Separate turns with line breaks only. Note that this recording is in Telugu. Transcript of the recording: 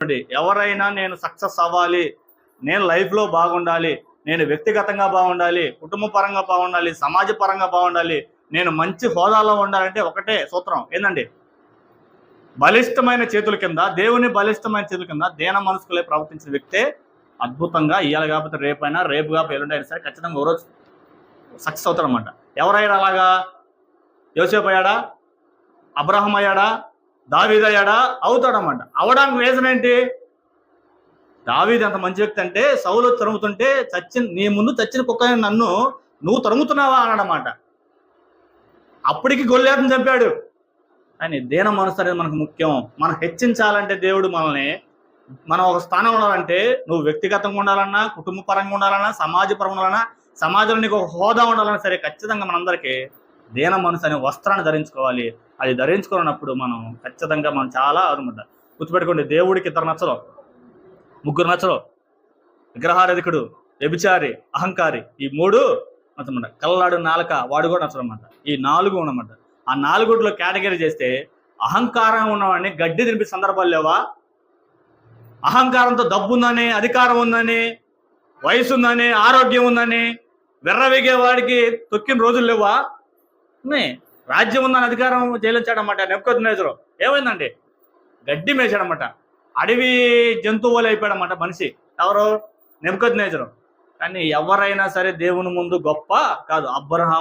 చూడండి, ఎవరైనా నేను సక్సెస్ అవ్వాలి నేను లైఫ్లో బాగుండాలి నేను వ్యక్తిగతంగా బాగుండాలి కుటుంబ పరంగా బాగుండాలి సమాజ పరంగా బాగుండాలి నేను మంచి హోదాలో ఉండాలంటే ఒకటే సూత్రం. ఏందండి? బలిష్టమైన చేతుల కింద దేవుని బలిష్టమైన చేతుల కింద దేన మనసుకులే ప్రవర్తించిన వ్యక్తే అద్భుతంగా ఇవాళ కాకపోతే రేపైనా రేపు కాకపోతే ఎల్లుండైనా సరే ఖచ్చితంగా ఓ రోజు సక్సెస్ అవుతారనమాట ఎవరైనా అలాగా? యోసేపు అయ్యాడా? అబ్రహం అయ్యాడా? దావీదయ్యాడా? అవుతాడనమాట అవడానికి రీజన్ ఏంటి? దావీది అంత మంచి వ్యక్తి అంటే సౌలు తరుముతుంటే చచ్చిన నీ ముందు చచ్చిన కుక్క నన్ను నువ్వు తరుముతున్నావా అనమాట అప్పటికి గొల్లేతను చంపాడు. అని దేన మనసు అనేది మనకు ముఖ్యం. మనం హెచ్చించాలంటే దేవుడు మనల్ని మనం ఒక స్థానం ఉండాలంటే నువ్వు వ్యక్తిగతంగా ఉండాలన్నా కుటుంబ పరంగా ఉండాలన్నా సమాజ పరంగా ఉండాలన్నా సమాజంలో నీకు ఒక హోదా ఉండాలన్నా సరే ఖచ్చితంగా మనందరికీ దేన మనసు అనే వస్త్రాన్ని ధరించుకోవాలి. అది ధరించుకున్నప్పుడు మనం ఖచ్చితంగా మనం చాలా అనమాట గుర్తుపెట్టుకోండి దేవుడికి ఇద్దరు నచ్చరు. ముగ్గురు నచ్చరు. విగ్రహారధికుడు వ్యభిచారి అహంకారి ఈ మూడు నచ్చమాట. కల్లాడు నాలుక వాడు కూడా నచ్చరన్నమాట. ఈ నాలుగు ఉన్నమాట. ఆ నాలుగుట్లో కేటగిరీ చేస్తే అహంకారం ఉన్నవాడిని గడ్డి తినిపి సందర్భాలు లేవా? అహంకారంతో డబ్బు ఉందని అధికారం ఉందని వయసు ఉందని ఆరోగ్యం ఉందని వెర్రవేగే వాడికి తొక్కిన రోజులు లేవా? ఉన్నాయి రాజ్యం ఉందని అధికారం జైలించాడనమాట నెప్పుకొద్దు మేజరు ఏమైందండి? గడ్డి మేసాడనమాట అడవి జంతువులు అయిపోయాడనమాట మనిషి. ఎవరు? నెప్పుకొద్దు కానీ ఎవరైనా సరే దేవుని ముందు గొప్ప కాదు. అబ్రహాం